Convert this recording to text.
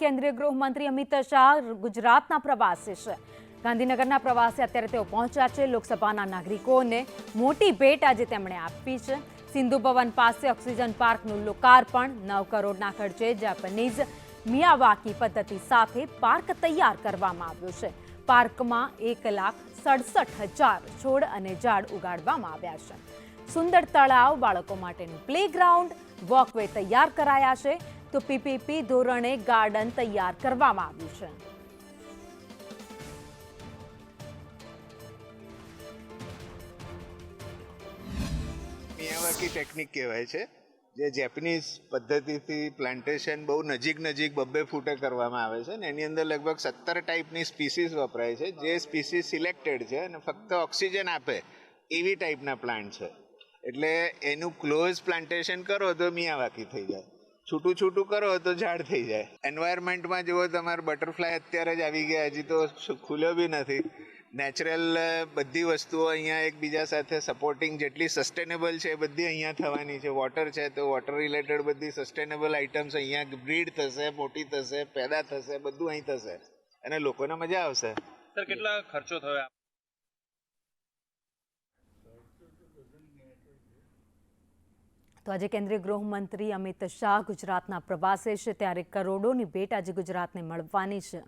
કેન્દ્રીય ગૃહમંત્રી અમિત શાહ ગુજરાતના પ્રવાસે છે. ગાંધીનગરના પ્રવાસે અત્યારે તેઓ પહોંચ્યા છે લોકસભાના નાગરિકોને મોટી ભેટ આજે તેમણે આપી છે. સિંધુ ભવન પાસે ઓક્સિજન પાર્કનું લોકાર્પણ, નવ કરોડના ખર્ચે જાપાનીઝ મિયાવાકી પદ્ધતિ સાથે પાર્ક તૈયાર કરવામાં આવ્યો છે. પાર્કમાં એક લાખ સડસઠ હજાર છોડ અને ઝાડ ઉગાડવામાં આવ્યા છે. સુંદર તળાવ બાળકો માટેનું પ્લેગ્રાઉન્ડ, વોકવે તૈયાર કરાયા છે. તો પીપીપી ધોરણે ગાર્ડન તૈયાર કરવામાં આવ્યું છે. મિયાવાકી ટેકનિક કહેવાય છે, જે જેપનીઝ પદ્ધતિથી પ્લાન્ટેશન બહુ નજીક નજીક બબ્બે ફૂટે કરવામાં આવે છે ને એની અંદર લગભગ સત્તર ટાઈપની સ્પીસીસ વપરાય છે, જે સ્પીસીસ સિલેક્ટેડ છે અને ફક્ત ઓક્સિજન આપે એવી ટાઈપના પ્લાન્ટ છે. એટલે એનું ક્લોઝ પ્લાન્ટેશન કરો તો મિયાવાકી થઈ જાય. છૂટું છૂટું કરો તો ઝાડ થઈ જાય. એન્વાયરમેન્ટમાં જુઓ, તમારે બટરફ્લાય અત્યારે જ આવી ગયા, હજી તો ખુલ્યો બી નથી. નેચરલ બધી વસ્તુઓ અહીંયા એકબીજા સાથે સપોર્ટિંગ જેટલી સસ્ટેનેબલ છે એ બધી અહીંયા થવાની છે. વોટર છે તો વોટર રિલેટેડ બધી સસ્ટેનેબલ આઇટમ્સ અહીંયા બ્રીડ થશે, મોટી થશે, પેદા થશે, બધું અહીં થશે. અને લોકોને મજા આવશે. સર કેટલા ખર્ચો થયો તો આજે કેન્દ્રીય ગૃહમંત્રી અમિત શાહ ગુજરાતના પ્રવાસે છે. ત્યારે કરોડોની ભેટ આજે ગુજરાતને મળવાની છે.